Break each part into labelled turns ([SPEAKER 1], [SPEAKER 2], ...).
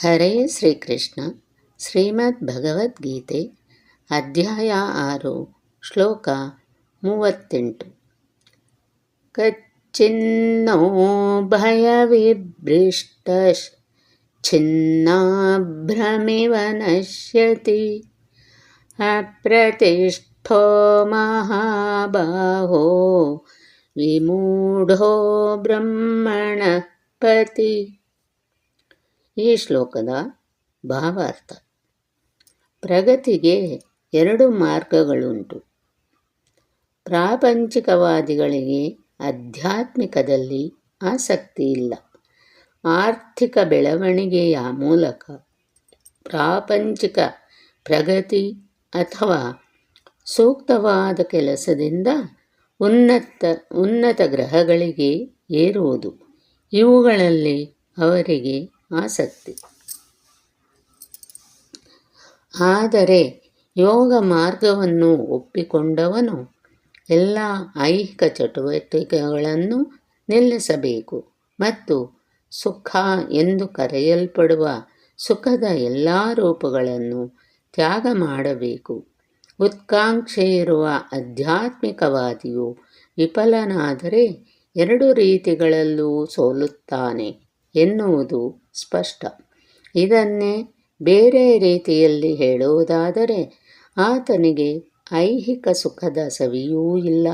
[SPEAKER 1] ಹರೇ ಶ್ರೀಕೃಷ್ಣ ಶ್ರೀಮದ್ ಭಗವದ್ಗೀತೆ ಅಧ್ಯಾಯ ಆರು ಶ್ಲೋಕ ಮೂವತ್ತೆಂಟು ಕಚ್ಚಿನ್ನೋ ಭಯವಿಭೃಷ್ಟ ಛಿನ್ನಾಭ್ರಮಿವ ನಶ್ಯತಿ ಅಪ್ರತಿಷ್ಠೋ ಮಹಾಬಾಹೋ ವಿಮೂಢೋ ಬ್ರಹ್ಮಣ ಪತಿ ಈ ಶ್ಲೋಕದ ಭಾವಾರ್ಥ. ಪ್ರಗತಿಗೆ ಎರಡು ಮಾರ್ಗಗಳುಂಟು. ಪ್ರಾಪಂಚಿಕವಾದಿಗಳಿಗೆ ಆಧ್ಯಾತ್ಮಿಕದಲ್ಲಿ ಆಸಕ್ತಿ ಇಲ್ಲ ಆರ್ಥಿಕ ಬೆಳವಣಿಗೆಯ ಮೂಲಕ ಪ್ರಾಪಂಚಿಕ ಪ್ರಗತಿ ಅಥವಾ ಸೂಕ್ತವಾದ ಕೆಲಸದಿಂದ ಉನ್ನತ ಉನ್ನತ ಗ್ರಹಗಳಿಗೆ ಏರುವುದು ಇವುಗಳಲ್ಲಿ ಅವರಿಗೆ ಆಸಕ್ತಿ. ಆದರೆ ಯೋಗ ಮಾರ್ಗವನ್ನು ಒಪ್ಪಿಕೊಂಡವನು ಎಲ್ಲ ಐಹಿಕ ಚಟುವಟಿಕೆಗಳನ್ನು ನಿಲ್ಲಿಸಬೇಕು ಮತ್ತು ಸುಖ ಎಂದು ಕರೆಯಲ್ಪಡುವ ಸುಖದ ಎಲ್ಲ ರೂಪಗಳನ್ನು ತ್ಯಾಗ ಮಾಡಬೇಕು. ಉತ್ಕಾಂಕ್ಷೆ ಇರುವ ಆಧ್ಯಾತ್ಮಿಕವಾದಿಯು ವಿಫಲನಾದರೆ ಎರಡು ರೀತಿಗಳಲ್ಲೂ ಸೋಲುತ್ತಾನೆ. ಎನ್ನುವುದು ಸ್ಪಷ್ಟ. ಇದನ್ನೇ ಬೇರೆ ರೀತಿಯಲ್ಲಿ ಹೇಳುವುದಾದರೆ, ಆತನಿಗೆ ಐಹಿಕ ಸುಖದ ಸವಿಯೂ ಇಲ್ಲ,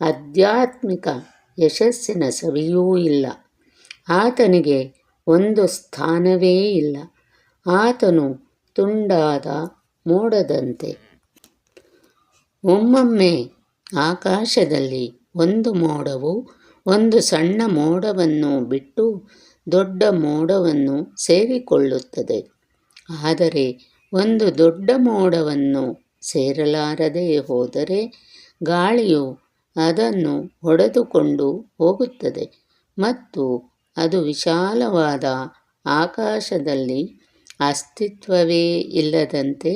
[SPEAKER 1] ಆಧ್ಯಾತ್ಮಿಕ ಯಶಸ್ಸಿನ ಸವಿಯೂ ಇಲ್ಲ. ಆತನಿಗೆ ಒಂದು ಸ್ಥಾನವೇ ಇಲ್ಲ. ಆತನು ತುಂಡಾದ ಮೋಡದಂತೆ. ಒಮ್ಮೊಮ್ಮೆ ಆಕಾಶದಲ್ಲಿ ಒಂದು ಮೋಡವು ಒಂದು ಸಣ್ಣ ಮೋಡವನ್ನು ಬಿಟ್ಟು ದೊಡ್ಡ ಮೋಡವನ್ನು ಸೇರಿಕೊಳ್ಳುತ್ತದೆ. ಆದರೆ ಒಂದು ದೊಡ್ಡ ಮೋಡವನ್ನು ಸೇರಲಾರದೆ ಹೋದರೆ ಗಾಳಿಯು ಅದನ್ನು ಹೊಡೆದುಕೊಂಡು ಹೋಗುತ್ತದೆ ಮತ್ತು ಅದು ವಿಶಾಲವಾದ ಆಕಾಶದಲ್ಲಿ ಅಸ್ತಿತ್ವವೇ ಇಲ್ಲದಂತೆ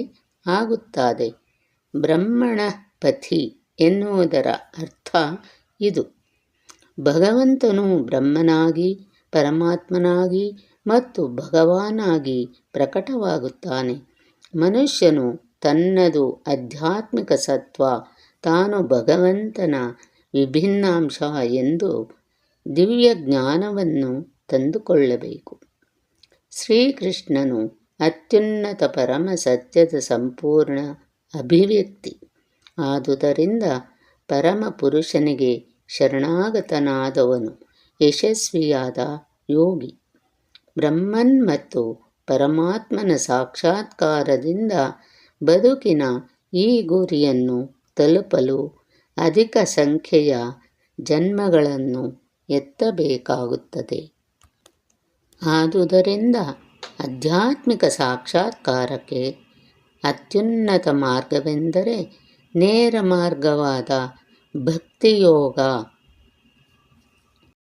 [SPEAKER 1] ಆಗುತ್ತದೆ. ಬ್ರಹ್ಮಣ ಪಥಿ ಎನ್ನುವುದರ ಅರ್ಥ ಇದು. ಭಗವಂತನು ಬ್ರಹ್ಮನಾಗಿ ಪರಮಾತ್ಮನಾಗಿ ಮತ್ತು ಭಗವಾನಾಗಿ ಪ್ರಕಟವಾಗುತ್ತಾನೆ. ಮನುಷ್ಯನು ತನ್ನದು ಆಧ್ಯಾತ್ಮಿಕ ಸತ್ವ, ತಾನು ಭಗವಂತನ ವಿಭಿನ್ನಾಂಶ ಎಂದು ದಿವ್ಯ ಜ್ಞಾನವನ್ನು ತಂದುಕೊಳ್ಳಬೇಕು. ಶ್ರೀಕೃಷ್ಣನು ಅತ್ಯುನ್ನತ ಪರಮ ಸತ್ಯದ ಸಂಪೂರ್ಣ ಅಭಿವ್ಯಕ್ತಿ. ಆದುದರಿಂದ ಪರಮ ಪುರುಷನಿಗೆ ಶರಣಾಗತನಾದವನು. ಯಶಸ್ವಿಯಾದ ಯೋಗಿ. ಬ್ರಹ್ಮನ್ ಮತ್ತು ಪರಮಾತ್ಮನ ಸಾಕ್ಷಾತ್ಕಾರದಿಂದ ಬದುಕಿನ ಈ ಗುರಿಯನ್ನು ತಲುಪಲು ಅಧಿಕ ಸಂಖ್ಯೆಯ ಜನ್ಮಗಳನ್ನು ಎತ್ತಬೇಕಾಗುತ್ತದೆ. ಆದುದರಿಂದ ಆಧ್ಯಾತ್ಮಿಕ ಸಾಕ್ಷಾತ್ಕಾರಕ್ಕೆ ಅತ್ಯುನ್ನತ ಮಾರ್ಗವೆಂದರೆ ನೇರ ಮಾರ್ಗವಾದ ಭಕ್ತಿಯೋಗ.